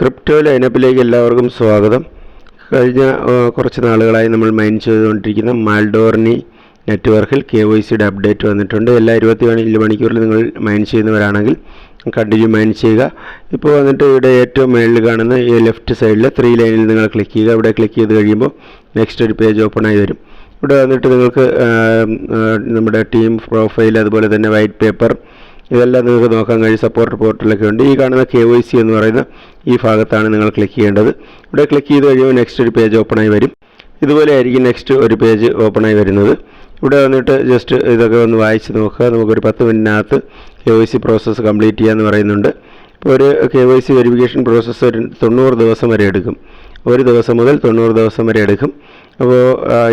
Crypto ലൈനപ്പിലേക്ക് എല്ലാവർക്കും സ്വാഗതം. കഴിഞ്ഞ കുറച്ച് നാളുകളായി നമ്മൾ മൈൻ ചെയ്തുകൊണ്ടിരിക്കുന്ന മാൽഡോർണി നെറ്റ്വർക്കിൽ കെ വൈ സിയുടെ അപ്ഡേറ്റ് വന്നിട്ടുണ്ട്. എല്ലാ ഇരുപത്തി നാല് മണിക്കൂറിൽ നിങ്ങൾ മൈൻ ചെയ്യുന്നവരാണെങ്കിൽ കണ്ടിന്യൂ മൈൻ ചെയ്യുക. ഇപ്പോൾ വന്നിട്ട് ഇവിടെ ഏറ്റവും മുകളിൽ കാണുന്ന ഈ ലെഫ്റ്റ് സൈഡിൽ ത്രീ ലൈനിൽ നിങ്ങൾ ക്ലിക്ക് ചെയ്യുക. ഇവിടെ ക്ലിക്ക് ചെയ്ത് കഴിയുമ്പോൾ നെക്സ്റ്റ് ഒരു പേജ് ഓപ്പൺ ആയി വരും. ഇവിടെ വന്നിട്ട് നിങ്ങൾക്ക് നമ്മുടെ ടീം പ്രൊഫൈൽ അതുപോലെ തന്നെ വൈറ്റ് പേപ്പർ ഇതെല്ലാം നിങ്ങൾക്ക് നോക്കാൻ കഴിയും സപ്പോർട്ട് പോർട്ടലൊക്കെ ഉണ്ട്. ഈ കാണുന്ന കെ വൈ സി എന്ന് പറയുന്ന ഈ ഭാഗത്താണ് നിങ്ങൾ ക്ലിക്ക് ചെയ്യേണ്ടത്. ഇവിടെ ക്ലിക്ക് ചെയ്ത് കഴിയുമ്പോൾ നെക്സ്റ്റ് ഒരു പേജ് ഓപ്പണായി വരും. ഇതുപോലെ ആയിരിക്കും നെക്സ്റ്റ് ഒരു പേജ് ഓപ്പണായി വരുന്നത്. ഇവിടെ വന്നിട്ട് ജസ്റ്റ് ഇതൊക്കെ ഒന്ന് വായിച്ച് നോക്കുക. നമുക്കൊരു പത്ത് മിനിറ്റിനകത്ത് K Y C process complete ചെയ്യാമെന്ന് പറയുന്നുണ്ട്. ഇപ്പോൾ ഒരു K Y C verification process ഒരു തൊണ്ണൂറ് ദിവസം വരെ എടുക്കും. ഒരു ദിവസം മുതൽ തൊണ്ണൂറ് ദിവസം വരെ എടുക്കും. അപ്പോൾ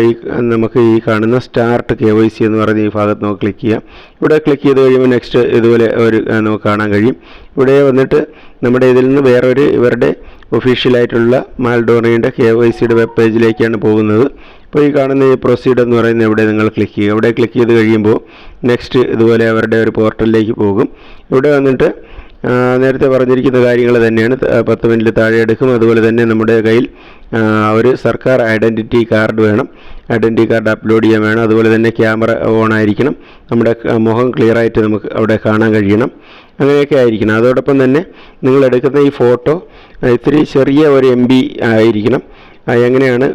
ഈ നമുക്ക് ഈ കാണുന്ന സ്റ്റാർട്ട് കെ വൈ സി എന്ന് പറഞ്ഞ ഈ ഭാഗത്ത് നമുക്ക് ക്ലിക്ക് ചെയ്യാം. ഇവിടെ ക്ലിക്ക് ചെയ്ത് കഴിയുമ്പോൾ നെക്സ്റ്റ് ഇതുപോലെ ഒരു നമുക്ക് കാണാൻ കഴിയും. ഇവിടെ വന്നിട്ട് നമ്മുടെ ഇതിൽ നിന്ന് വേറൊരു ഇവരുടെ ഒഫീഷ്യലായിട്ടുള്ള മാൽഡോറിയുടെ കെ വൈ സിയുടെ വെബ് പേജിലേക്കാണ് പോകുന്നത്. അപ്പോൾ ഈ കാണുന്ന ഈ പ്രൊസീഡ് എന്ന് പറയുന്ന ഇവിടെ നിങ്ങൾ ക്ലിക്ക് ചെയ്യുക. ഇവിടെ ക്ലിക്ക് ചെയ്ത് കഴിയുമ്പോൾ നെക്സ്റ്റ് ഇതുപോലെ അവരുടെ ഒരു പോർട്ടലിലേക്ക് പോകും. ഇവിടെ വന്നിട്ട് നേരത്തെ പറഞ്ഞിരിക്കുന്ന കാര്യങ്ങൾ തന്നെയാണ്. പത്ത് മിനിറ്റ് താഴെ എടുക്കും. അതുപോലെ തന്നെ നമ്മുടെ കയ്യിൽ ഒരു സർക്കാർ ഐഡന്റിറ്റി കാർഡ് വേണം. ഐഡന്റിറ്റി കാർഡ് അപ്ലോഡ് ചെയ്യാൻ വേണം. അതുപോലെ തന്നെ ക്യാമറ ഓൺ ആയിരിക്കണം നമ്മുടെ മുഖം ക്ലിയറായിട്ട് നമുക്ക് അവിടെ കാണാൻ കഴിയണം. അങ്ങനെയൊക്കെ ആയിരിക്കണം. അതോടൊപ്പം തന്നെ നിങ്ങൾ എടുക്കുന്ന ഈ ഫോട്ടോ ഇത്തിരി ചെറിയ ഒരു എം ആയിരിക്കണം. എങ്ങനെയാണ്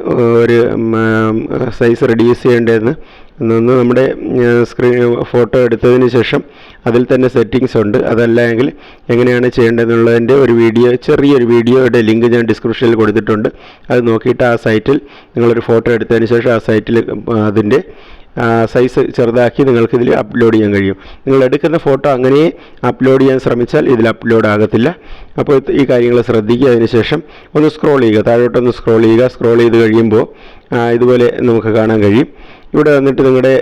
ഒരു സൈസ് റെഡ്യൂസ് ചെയ്യേണ്ടതെന്ന്. നിന്ന് നമ്മുടെ സ്ക്രീൻ ഫോട്ടോ എടുത്തതിന് ശേഷം അതിൽ തന്നെ സെറ്റിങ്സ് ഉണ്ട്. അതല്ല എങ്കിൽ എങ്ങനെയാണ് ചെയ്യേണ്ടതെന്നുള്ളതിന്റെ ഒരു വീഡിയോ ചെറിയൊരു വീഡിയോയുടെ ലിങ്ക് ഞാൻ ഡിസ്ക്രിപ്ഷനിൽ കൊടുത്തിട്ടുണ്ട്. അത് നോക്കിയിട്ട് ആ സൈറ്റിൽ നിങ്ങളൊരു ഫോട്ടോ എടുത്തതിന് ശേഷം ആ സൈറ്റിൽ അതിന്റെ സൈസ് ചെറുതാക്കി നിങ്ങൾക്ക് ഇതിൽ അപ്ലോഡ് ചെയ്യാൻ കഴിയും. നിങ്ങൾ എടുക്കുന്ന ഫോട്ടോ അങ്ങനെ അപ്ലോഡ് ചെയ്യാൻ ശ്രമിച്ചാൽ ഇതിൽ അപ്ലോഡ് ആകത്തില്ല. അപ്പോൾ ഈ കാര്യങ്ങൾ ശ്രദ്ധിക്കുക. അതിന് ശേഷം ഒന്ന് സ്ക്രോൾ ചെയ്യുക. താഴോട്ടൊന്ന് സ്ക്രോൾ ചെയ്യുക. സ്ക്രോൾ ചെയ്ത് കഴിയുമ്പോൾ ഇതുപോലെ നമുക്ക് കാണാൻ കഴിയും. ഇവിടെ വന്നിട്ട് നിങ്ങളുടെ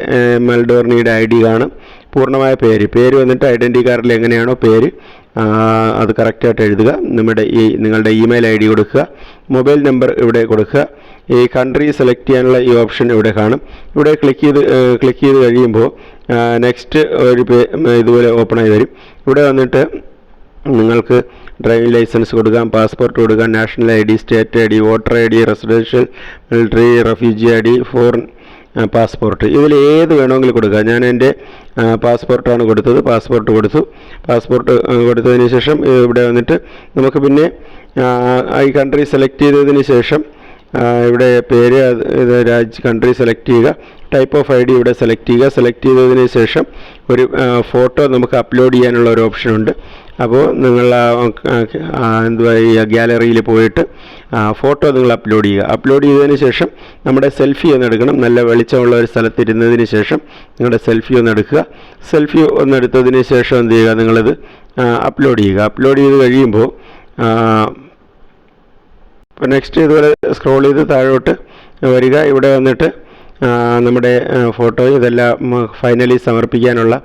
മെൽഡോർണിയുടെ ഐ ഡി കാണും. പൂർണമായ പേര്. പേര് വന്നിട്ട് ഐഡന്റി കാർഡിൽ എങ്ങനെയാണോ പേര് അത് കറക്റ്റായിട്ട് എഴുതുക. നമ്മുടെ ഈ നിങ്ങളുടെ ഇമെയിൽ ഐ ഡി കൊടുക്കുക. മൊബൈൽ നമ്പർ ഇവിടെ കൊടുക്കുക. ഈ കൺട്രി സെലക്ട് ചെയ്യാനുള്ള ഈ ഓപ്ഷൻ ഇവിടെ കാണും. ഇവിടെ ക്ലിക്ക് ചെയ്ത് ക്ലിക്ക് ചെയ്ത് കഴിയുമ്പോൾ നെക്സ്റ്റ് ഒരു ഇതുപോലെ ഓപ്പൺ ആയി വരും. ഇവിടെ വന്നിട്ട് നിങ്ങൾക്ക് ഡ്രൈവിംഗ് ലൈസൻസ് കൊടുക്കാം പാസ്പോർട്ട് കൊടുക്കാം national I D state I D voter I D residential military refugee I D foreign passport. ഇതിൽ ഏത് വേണമെങ്കിലും കൊടുക്കുക ഞാൻ എന്റെ പാസ്പോർട്ടാണ് കൊടുത്തത്. പാസ്പോർട്ട് കൊടുത്തു. പാസ്പോർട്ട് കൊടുത്തതിന് ശേഷം ഇവിടെ വന്നിട്ട് നമുക്ക് പിന്നെ ഈ കൺട്രി സെലക്ട് ചെയ്തതിന് ശേഷം ഇവിടെ പേര് ഇത് രാജ്യ കൺട്രി സെലക്ട് ചെയ്യുക. ടൈപ്പ് ഓഫ് ഐ ഡി ഇവിടെ സെലക്ട് ചെയ്യുക. സെലക്ട് ചെയ്തതിന് ശേഷം ഒരു ഫോട്ടോ നമുക്ക് അപ്ലോഡ് ചെയ്യാനുള്ള ഒരു ഓപ്ഷൻ ഉണ്ട്. അപ്പോൾ നിങ്ങൾ എന്തുവാ ഈ ഗ്യാലറിയിൽ പോയിട്ട് ഫോട്ടോ നിങ്ങൾ അപ്ലോഡ് ചെയ്യുക. അപ്ലോഡ് ചെയ്തതിന് ശേഷം നമ്മുടെ സെൽഫി ഒന്ന് എടുക്കണം. നല്ല വെളിച്ചമുള്ള ഒരു സ്ഥലത്തിരുന്നതിന് ശേഷം നിങ്ങളുടെ സെൽഫി ഒന്ന് എടുക്കുക. സെൽഫി ഒന്ന് എടുത്തതിന് ശേഷം എന്ത് ചെയ്യുക? നിങ്ങളിത് അപ്ലോഡ് ചെയ്യുക. അപ്ലോഡ് ചെയ്ത് കഴിയുമ്പോൾ നെക്സ്റ്റ് ഇതുപോലെ സ്ക്രോൾ ചെയ്ത് താഴോട്ട് വരിക. ഇവിടെ വന്നിട്ട് നമ്മുടെ ഫോട്ടോ ഇതെല്ലാം ഫൈനലി സമർപ്പിക്കാനുള്ള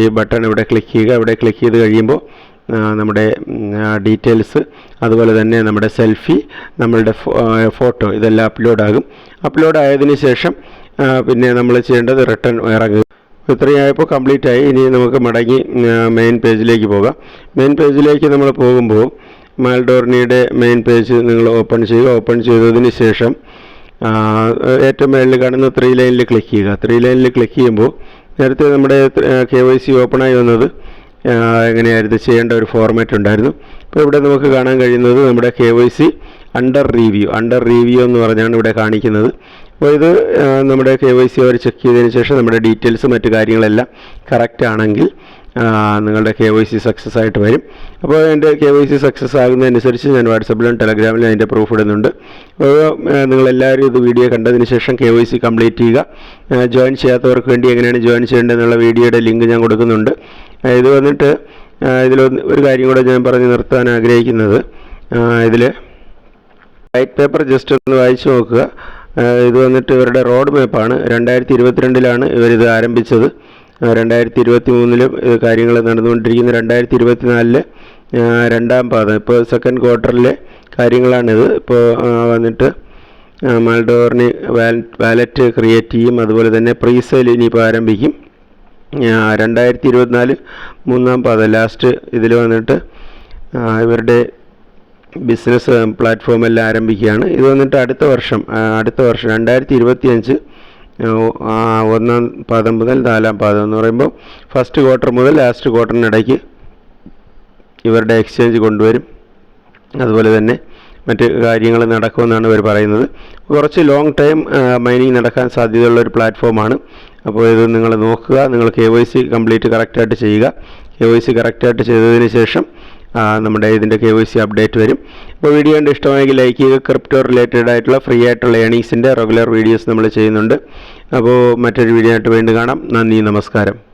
ഈ ബട്ടൺ ഇവിടെ ക്ലിക്ക് ചെയ്യുക. ഇവിടെ ക്ലിക്ക് ചെയ്ത് കഴിയുമ്പോൾ നമ്മുടെ ഡീറ്റെയിൽസ് അതുപോലെ തന്നെ നമ്മുടെ സെൽഫി നമ്മളുടെ ഫോട്ടോ ഇതെല്ലാം അപ്ലോഡാകും അപ്ലോഡായതിന് ശേഷം പിന്നെ നമ്മൾ ചെയ്യേണ്ടത് റിട്ടേൺ ഇറങ്ങുക. ഇത്രയായപ്പോൾ കംപ്ലീറ്റ് ആയി. ഇനി നമുക്ക് മടങ്ങി മെയിൻ പേജിലേക്ക് പോകാം. മെയിൻ പേജിലേക്ക് നമ്മൾ പോകുമ്പോൾ മാൽഡോർണിയുടെ മെയിൻ പേജ് നിങ്ങൾ ഓപ്പൺ ചെയ്യുക. ഓപ്പൺ ചെയ്തതിന് ശേഷം ഏറ്റവും മേളിൽ കാണുന്ന ത്രീ ലൈനിൽ ക്ലിക്ക് ചെയ്യുക. ത്രീ ലൈനിൽ ക്ലിക്ക് ചെയ്യുമ്പോൾ നേരത്തെ നമ്മുടെ കെ വൈ സി ഓപ്പണായി വന്നത് എങ്ങനെയായിരുന്നു ചെയ്യേണ്ട ഒരു ഫോർമാറ്റ് ഉണ്ടായിരുന്നു. ഇപ്പോൾ ഇവിടെ നമുക്ക് കാണാൻ കഴിയുന്നത് നമ്മുടെ K Y C under review under review എന്ന് പറഞ്ഞാണ് ഇവിടെ കാണിക്കുന്നത്. അപ്പോൾ ഇത് നമ്മുടെ കെ വൈ സി അവർ ചെക്ക് ചെയ്തതിന് ശേഷം നമ്മുടെ ഡീറ്റെയിൽസ് മറ്റു കാര്യങ്ങളെല്ലാം കറക്റ്റ് ആണെങ്കിൽ നിങ്ങളുടെ കെ വൈ സി സക്സസ് ആയിട്ട് വരും. അപ്പോൾ എന്റെ കെ വൈ സി സക്സസ് ആകുന്നതനുസരിച്ച് ഞാൻ വാട്സപ്പിലും ടെലഗ്രാമിലും അതിന്റെ പ്രൂഫ് ഇടുന്നുണ്ട്. അപ്പോൾ നിങ്ങളെല്ലാവരും ഇത് വീഡിയോ കണ്ടതിന് ശേഷം കെ വൈ സി കംപ്ലീറ്റ് ചെയ്യുക. ജോയിൻ ചെയ്യാത്തവർക്ക് വേണ്ടി എങ്ങനെയാണ് ജോയിൻ ചെയ്യേണ്ടതെന്നുള്ള വീഡിയോയുടെ ലിങ്ക് ഞാൻ കൊടുക്കുന്നുണ്ട്. ഇത് വന്നിട്ട് ഇതിൽ ഒരു കാര്യം കൂടെ ഞാൻ പറഞ്ഞ് നിർത്താൻ ആഗ്രഹിക്കുന്നത്. ഇതിൽ വൈറ്റ് പേപ്പർ ജസ്റ്റ് ഒന്ന് വായിച്ചു നോക്കുക. ഇത് വന്നിട്ട് ഇവരുടെ റോഡ് മാപ്പാണ് രണ്ടായിരത്തി ഇരുപത്തിരണ്ടിലാണ് ഇവരിത് ആരംഭിച്ചത്. രണ്ടായിരത്തി ഇരുപത്തി മൂന്നിലും കാര്യങ്ങൾ നടന്നുകൊണ്ടിരിക്കുന്ന രണ്ടായിരത്തി ഇരുപത്തി ഇരുപത്തിനാലിൽ രണ്ടാം പാദം ഇപ്പോൾ സെക്കൻഡ് ക്വാർട്ടറിലെ കാര്യങ്ങളാണിത്. ഇപ്പോൾ വന്നിട്ട് മാൽഡോറിന് വാലറ്റ് ക്രിയേറ്റ് ചെയ്യും. അതുപോലെ തന്നെ പ്രീസെയിൽ ഇനിയിപ്പോൾ ആരംഭിക്കും. രണ്ടായിരത്തി ഇരുപത്തിനാല് മൂന്നാം പാദം ലാസ്റ്റ് ഇതിൽ വന്നിട്ട് ഇവരുടെ ബിസിനസ് പ്ലാറ്റ്ഫോമെല്ലാം ആരംഭിക്കുകയാണ്. ഇത് വന്നിട്ട് അടുത്ത വർഷം അടുത്ത വർഷം രണ്ടായിരത്തി ഇരുപത്തി അഞ്ച് ഒന്നാം പാദം മുതൽ നാലാം പാദം എന്ന് പറയുമ്പോൾ ഫസ്റ്റ് ക്വാർട്ടർ മുതൽ ലാസ്റ്റ് ക്വാർട്ടറിനിടയ്ക്ക് ഇവരുടെ എക്സ്ചേഞ്ച് കൊണ്ടുവരും. അതുപോലെ തന്നെ മറ്റ് കാര്യങ്ങൾ നടക്കുമെന്നാണ് ഇവർ പറയുന്നത്. കുറച്ച് ലോങ് ടൈം മൈനിങ് നടക്കാൻ സാധ്യതയുള്ള ഒരു പ്ലാറ്റ്ഫോമാണ് അപ്പോൾ ഇത് നിങ്ങൾ നോക്കുക. നിങ്ങൾ കെ വൈ സി കംപ്ലീറ്റ് കറക്റ്റായിട്ട് ചെയ്യുക. കെ വൈ സി കറക്റ്റായിട്ട് ചെയ്തതിന് ശേഷം നമ്മുടെ ഇതിന്റെ കെ വൈ സി അപ്ഡേറ്റ് വരും. അപ്പോൾ വീഡിയോ കണ്ട് ഇഷ്ടമായെങ്കിൽ ലൈക്ക് ചെയ്യുക. ക്രിപ്റ്റോ റിലേറ്റഡ് ആയിട്ടുള്ള ഫ്രീ ആയിട്ടുള്ള ഏണിങ്സിന്റെ റെഗുലർ വീഡിയോസ് നമ്മൾ ചെയ്യുന്നുണ്ട്. അപ്പോൾ മറ്റൊരു വീഡിയോ ആയിട്ട് വീണ്ടും കാണാം. നന്ദി നമസ്കാരം.